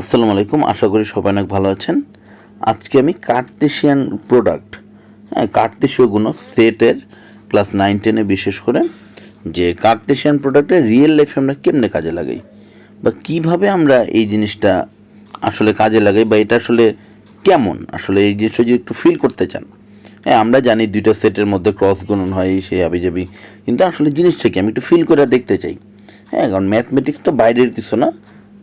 আসসালামু আলাইকুম। আশা করি সবাই অনেক ভালো আছেন। আজকে আমি কার্তেশিয়ান প্রোডাক্ট হ্যাঁ কার্তেশীয় গুণ সেটের ক্লাস নাইন টেনে বিশেষ করে যে কার্তেশিয়ান প্রোডাক্টের রিয়েল লাইফে আমরা কেমনে কাজে লাগাই বা কীভাবে আমরা এই জিনিসটা আসলে কাজে লাগাই বা এটা আসলে কেমন? আসলে এই জিনিসটা যদি একটু ফিল করতে চান। হ্যাঁ আমরা জানি দুইটা সেটের মধ্যে ক্রস গুণন হয়, সেই আবিজাবি কিন্তু আসলে জিনিসটা কি? আমি একটু ফিল করে দেখতে চাই। হ্যাঁ কারণ ম্যাথমেটিক্স তো বাইরের কিছু না।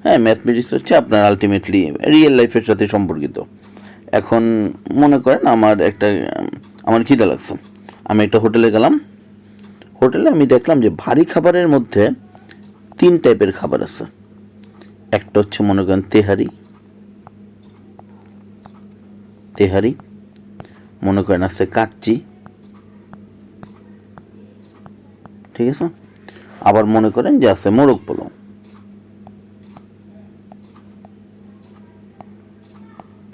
হ্যাঁ ম্যাথমেটিক্স হচ্ছে আপনার আলটিমেটলি রিয়েল লাইফের সাথে সম্পর্কিত। এখন মনে করেন আমার একটা, আমার খিদে লাগছে। আমি একটা হোটেলে গেলাম। হোটেলে আমি দেখলাম যে ভারী খাবারের মধ্যে তিন টাইপের খাবার আছে। একটা হচ্ছে মনে করেন তেহারি। তেহারি, মনে করেন আছে কাচ্চি। ঠিক আছে? আবার মনে করেন যে আছে মোরগ পোলাও।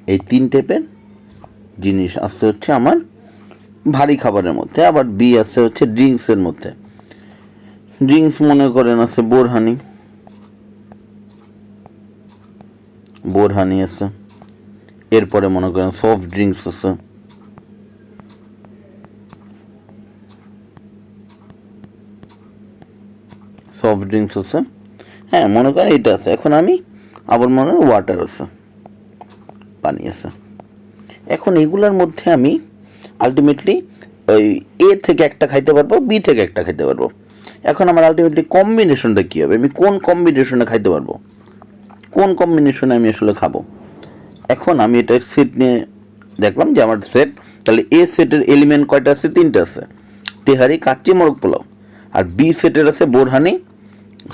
এই তিন টাইপের জিনিস আছে হচ্ছে আমার ভারী খাবারের মধ্যে, আবার বি আছে হচ্ছে ড্রিঙ্কসের মধ্যে। ড্রিঙ্কস মনে করেন আছে বোরহানি। বোরহানি আছে। এরপরে মনে করেন সফট ড্রিঙ্কস আছে। সফট ড্রিঙ্কস আছে। হ্যাঁ মনে করেন এটা আছে। এখন আমি আবার মনে করেন ওয়াটার আছে। পানি আছে এখন এগুলোর মধ্যে আমি আলটিমেটলি ওই এ থেকে একটা খাইতে পারব বি থেকে একটা খাইতে পারব। এখন আমার আলটিমেটলি কম্বিনেশনটা কী হবে? আমি কোন কম্বিনেশনে খাইতে পারব? কোন কম্বিনেশনে আমি আসলে খাব? এখন আমি এটা সেট নিয়ে দেখলাম যে আমার সেট তাহলে এ সেটের এলিমেন্ট কয়টা আছে? তিনটে আছে। তেহারি, কাচ্চি, মোরগ পোলাও। আর বি সেটের আছে বোরহানি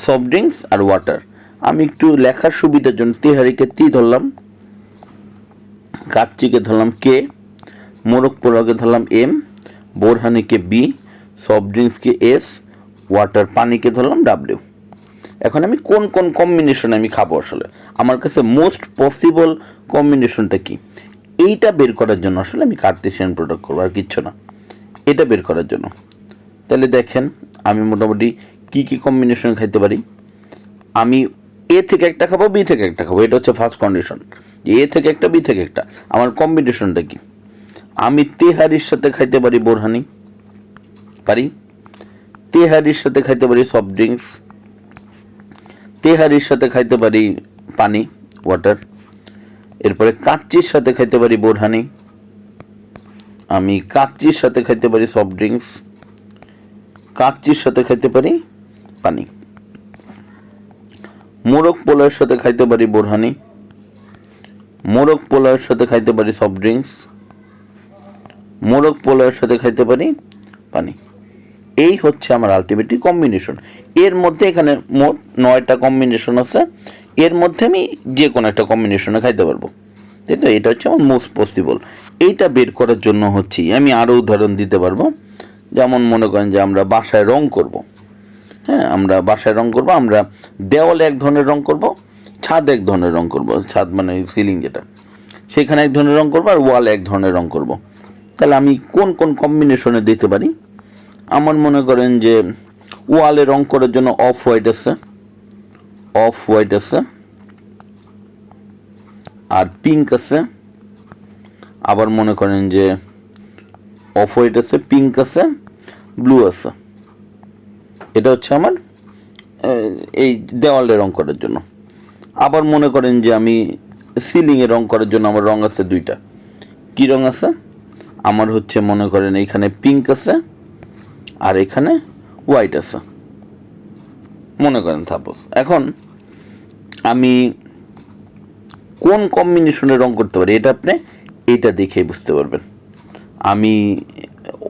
সফট ড্রিঙ্কস আর ওয়াটার আমি একটু লেখার সুবিধার জন্য তেহারিকে তি ধরলাম। কাচ্চিকে ধরলাম কে, মোরগ পোলাওকে ধরলাম এম, বোরহানিকে বি, সফট ড্রিঙ্কসকে এস, ওয়াটার পানিকে ধরলাম ডাব্লিউ। এখন আমি কোন কোন কম্বিনেশন আমি খাব আসলে? আমার কাছে মোস্ট পসিবল কম্বিনেশনটা কি? এইটা বের করার জন্য আসলে আমি কার্তেশিয়ান প্রোডাক্ট করব, আর কিচ্ছু না। এটা বের করার জন্য। তাহলে দেখেন, আমি মোটামুটি কি কি কম্বিনেশন খাইতে পারি? আমি এ থেকে একটা খাব বি থেকে একটা খাব, এটা হচ্ছে ফার্স্ট কন্ডিশন এ থেকে একটা বি থেকে একটা। আমার কম্বিনেশনটা কি? আমি তেহারির সাথে খাইতে পারি বোরহানি, পারি? তেহারির সাথে খাইতে পারি সফট ড্রিঙ্কস তেহারির সাথে খাইতে পারি পানি ওয়াটার এরপরে কাচ্চির সাথে খাইতে পারি বোরহানি, আমি কাচ্চির সাথে খাইতে পারি সফট ড্রিঙ্কস কাচ্চির সাথে খাইতে পারি পানি। মোরগ পোলাওয়ের সাথে খাইতে পারি বোরহানি। মোরগ পোলাওয়ের সাথে খাইতে পারি সফট ড্রিঙ্কস মোরগ পোলাওয়ের সাথে খাইতে পারি পানি। এই হচ্ছে আমার আলটিমেটলি কম্বিনেশন এর মধ্যে এখানে মোট নয়টা কম্বিনেশন আছে। এর মধ্যে আমি যে কোনো একটা কম্বিনেশনে খাইতে পারব। তাই তো? এটা হচ্ছে আমার মোস্ট পসিবল এইটা বের করার জন্য হচ্ছে, আমি আরও উদাহরণ দিতে পারব। যেমন মনে করেন যে আমরা বাসায় রং করব। হ্যাঁ আমরা বাসায় রং করব, আমরা দেওয়ালে এক ধরনের রং করব, ছাদ এক ধরনের রং করব, ছাদ মানে সিলিং যেটা। সেখানে এক ধরনের রং করব আর ওয়াল এক ধরনের রং করব। তাহলে আমি কোন কোন কম্বিনেশনে দিতে পারি? আমার মনে করেন যে ওয়ালে রং করার জন্য অফ হোয়াইট আছে অফ হোয়াইট আছে, আর পিঙ্ক আছে। আবার মনে করেন যে অফ হোয়াইট আছে পিঙ্ক আছে ব্লু আছে। এটা হচ্ছে আমার এই দেওয়ালে রং করার জন্য। আবার মনে করেন যে আমি সিলিংয়ে রং করার জন্য আমার রং আছে দুইটা। কি রং আছে? আমার হচ্ছে মনে করেন এইখানে পিঙ্ক আছে আর এখানে হোয়াইট আছে। মনে করেন সাপোজ এখন আমি কোন কম্বিনেশনে রং করতে পারি, এটা আপনি এটা দেখেই বুঝতে পারবেন। আমি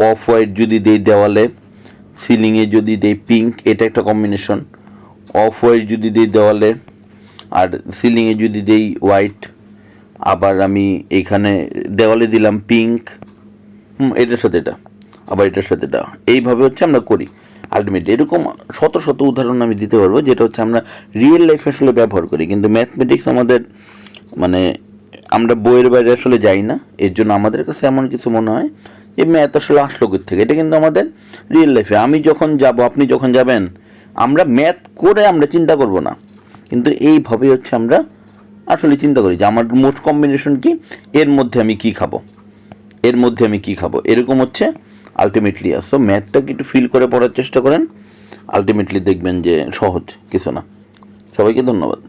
অফ হোয়াইট যদি দেই দেওয়ালে সিলিংয়ে যদি দেই পিঙ্ক এটা একটা কম্বিনেশন অফ হোয়াইট যদি দেই দেওয়ালে, আর সিলিংয়ে যদি দেই হোয়াইট আবার আমি এখানে দেওয়ালে দিলাম পিঙ্ক হুম, এটার সাথে এটা, আবার এটার সাথে এটা। এইভাবে হচ্ছে আমরা করি। আলটিমেটলি এরকম শত শত উদাহরণ আমি দিতে পারব, যেটা হচ্ছে আমরা রিয়েল লাইফে আসলে ব্যবহার করি। কিন্তু ম্যাথমেটিক্স আমাদের মানে আমরা বইয়ের বাইরে আসলে যাই না, এর জন্য আমাদের কাছে এমন কিছু মনে হয় যে ম্যাথ আসলে আসলো কোথা থেকে? এটা কিন্তু আমাদের রিয়েল লাইফে আমি যখন যাব, আপনি যখন যাবেন, আমরা ম্যাথ করে আমরা চিন্তা করব না। কিন্তু এইভাবেই হচ্ছে আমরা আসলে চিন্তা করি যে আমার মোট কম্বিনেশন কি? এর মধ্যে আমি কি খাব? এর মধ্যে আমি কি খাব? এরকম হচ্ছে আলটিমেটলি সো ম্যাথটাকে একটু ফিল করে পড়ার চেষ্টা করেন। আলটিমেটলি দেখবেন যে সহজ, কিছু না। সবাইকে ধন্যবাদ।